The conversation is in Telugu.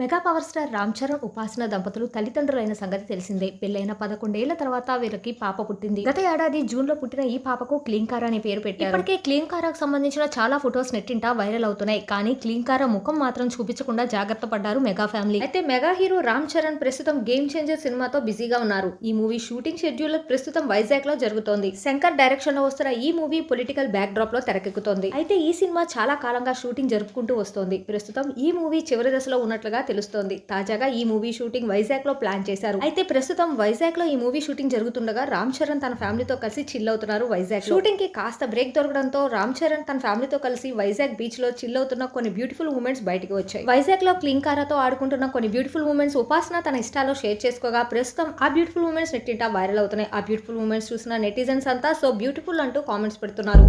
Mega power star Ram Charan Upasana దంపతులు తల్లిదండ్రులైన సంగతి తెలిసిందే. పెళ్ళైన పదకొండేళ్ళ తర్వాత వీరికి పాప పుట్టింది. గత ఏడాది జూన్లో పుట్టిన ఈ పాపకు క్లీంకార అనే పేరు పెట్టారు. ఇప్పటికే క్లీంకారాకు సంబంధించిన చాలా ఫొటోస్ నెట్టింట వైరల్ అవుతున్నాయి. కానీ క్లీంకార ముఖం మాత్రం చూపించకుండా జాగ్రత్త పడ్డారు మెగా ఫ్యామిలీ. అయితే మెగా హీరో రామ్ చరణ్ ప్రస్తుతం గేమ్ చేంజర్ సినిమాతో బిజీగా ఉన్నారు. ఈ మూవీ షూటింగ్ షెడ్యూల్ ప్రస్తుతం వైజాగ్లో జరుగుతోంది. శంకర్ డైరెక్షన్లో వస్తున్న ఈ మూవీ పొలిటికల్ బ్యాక్ డ్రాప్లో తెరకెక్కుతోంది. అయితే ఈ సినిమా చాలా కాలంగా షూటింగ్ జరుపుకుంటూ వస్తోంది. ప్రస్తుతం ఈ మూవీ చివరి దశలో ఉన్నట్లుగా తెలుస్తోంది. తాజాగా ఈ మూవీ షూటింగ్ వైజాగ్లో ప్లాన్ చేశారు. అయితే ప్రస్తుతం వైజాగ్లో ఈ మూవీ షూటింగ్ జరుగుతుండగా రామ్ చరణ్ తన ఫ్యామిలీతో కలిసి చిల్ అవుతున్నారు వైజాగ్ షూటింగ్కి కాస్త బ్రేక్ దొరకడంతో రామ్ చరణ్ తన ఫ్యామిలీతో కలిసి వైజాగ్ బీచ్లో చిల్ అవుతున్న కొన్ని బ్యూటిఫుల్ మూమెంట్స్ బయటకు వచ్చాయి. వైజాగ్లో క్లింకారాతో ఆడుకుంటున్న కొన్ని బ్యూటిఫుల్ మూమెంట్స్ ఉపాసన తన ఇష్టాలో షేర్ చేసుకోగా ప్రస్తుతం ఆ బ్యూటిఫుల్ మూమెంట్స్ నెట్టింటా వైరల్ అవుతున్నాయి. ఆ బ్యూటిఫుల్ మూమెంట్స్ చూసిన నెటిజన్స్ అంతా సో బ్యూటిఫుల్ అంటూ కామెంట్స్ పెడుతున్నారు.